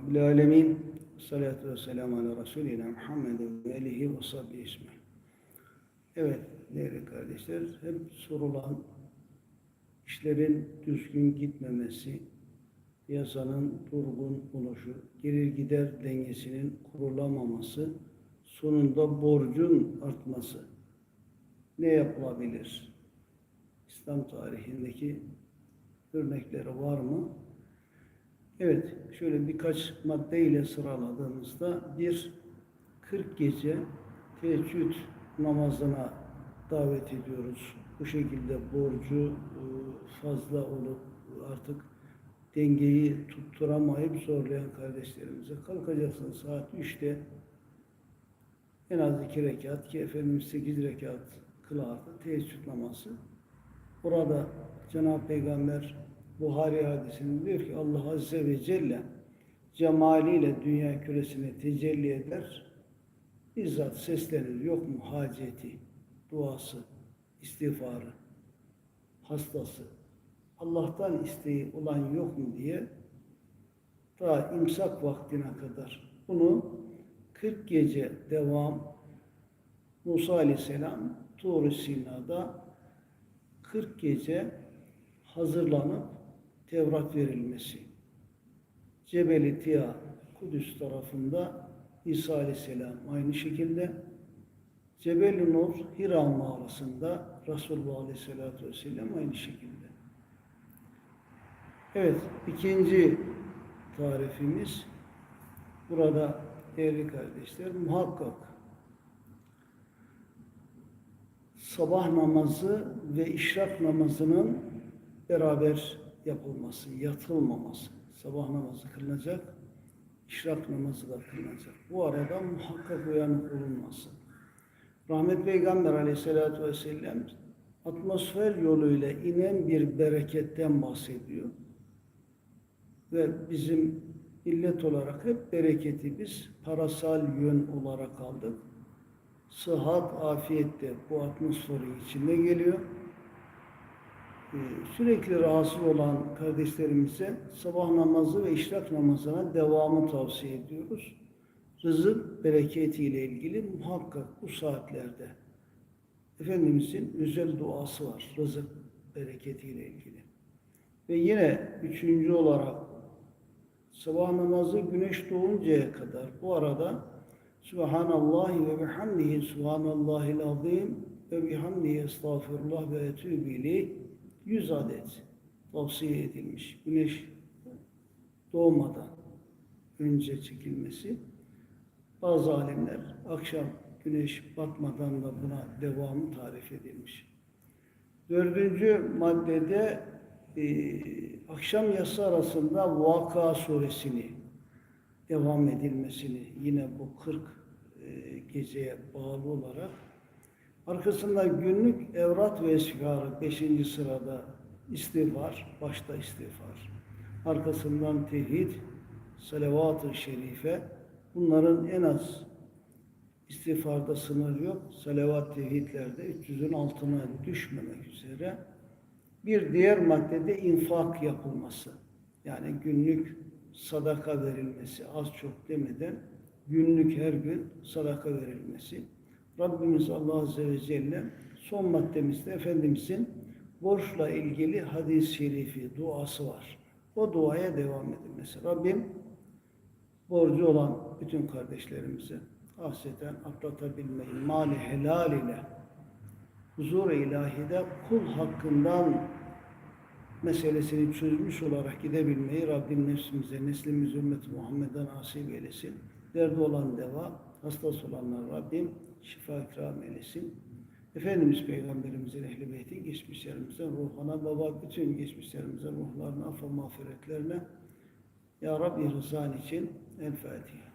Rabbil Alemin. Salatu ve selamu ala Resulina Muhammed ve alihi ve sahbihi ecmaîn. Evet değerli kardeşler, hep sorulan işlerin düzgün gitmemesi, piyasanın durgun oluşu, gelir gider dengesinin kurulamaması, sonunda borcun artması. Ne yapılabilir? İslam tarihindeki örnekleri var mı? Evet, şöyle birkaç maddeyle sıraladığımızda bir 40 gece teheccüd namazına davet ediyoruz. Bu şekilde borcu e, fazla olup artık dengeyi tutturamayıp zorlayan kardeşlerimize kalkacaksın saat 3'te en az iki rekat ki Efendimiz 8 rekat kılardı teheccüd namazı. Burada Cenab-ı Peygamber Buhari hadisinde diyor ki Allah Azze ve Celle cemaliyle dünya küresine tecelli eder. Bizzat seslenir. Yok mu haceti, duası, istiğfarı, hastası, Allah'tan isteği olan yok mu diye ta imsak vaktine kadar bunu 40 gece devam Musa Aleyhisselam Tur-i Sina'da 40 gece hazırlanıp Tevrat verilmesi. Cebeli Tiya Kudüs tarafında İsa Aleyhisselam aynı şekilde Cebel-i Nur Hira mağarasında Resulullah Aleyhisselatü Vesselam aynı şekilde. Evet, ikinci tarifimiz burada değerli kardeşler muhakkak sabah namazı ve işrak namazının beraber yapılması, yatılmaması. Sabah namazı kılınacak, işrak namazı da kılınacak. Bu arada muhakkak uyanık olunması. Rahmet Peygamber aleyhissalatü vesselam atmosfer yoluyla inen bir bereketten bahsediyor. Ve bizim millet olarak hep bereketi biz parasal yön olarak aldık. Sıhhat, afiyet de bu atmosferin içinde geliyor. Ee, sürekli rahatsız olan kardeşlerimize sabah namazı ve işrak namazına devamı tavsiye ediyoruz. Rızık bereketiyle ilgili muhakkak bu saatlerde Efendimizin özel duası var rızık bereketiyle ilgili. Ve yine üçüncü olarak sabah namazı güneş doğuncaya kadar bu arada Subhanallahi ve bihamdihi Subhanallahil azim ve bihamdihi estağfirullah ve etûbü 100 adet tavsiye edilmiş. Güneş doğmadan önce çekilmesi. Bazı alimler akşam güneş batmadan da buna devamı tarif edilmiş. Dördüncü maddede e, akşam yası arasında Vaka suresini devam edilmesini yine bu 40 e, geceye bağlı olarak arkasında günlük evrat ve esgarı 5. sırada istiğfar, başta istiğfar. Arkasından tevhid, salavat-ı şerife bunların en az istiğfarda sınır yok. Salavat tevhidlerde 300'ün altına düşmemek üzere. Bir diğer maddede infak yapılması. Yani günlük sadaka verilmesi az çok demeden günlük her gün sadaka verilmesi. Rabbimiz Allah Azze ve Celle son maddemizde Efendimizin borçla ilgili hadis-i şerifi, duası var. O duaya devam edilmesi. Rabbim borcu olan bütün kardeşlerimize ahseten atlatabilmeyi, mali helal ile huzur-u ilahide kul hakkından meselesini çözmüş olarak gidebilmeyi Rabbim nefsimize, neslimiz ümmeti Muhammed'e nasip eylesin. Derdi olan deva, hastası olanlar Rabbim şifa ikram eylesin. Efendimiz Peygamberimizin ehli beyti geçmişlerimizin ruhuna, baba bütün geçmişlerimizin ruhlarına, affa mağfiretlerine Ya Rabbi rızan için El Fatiha.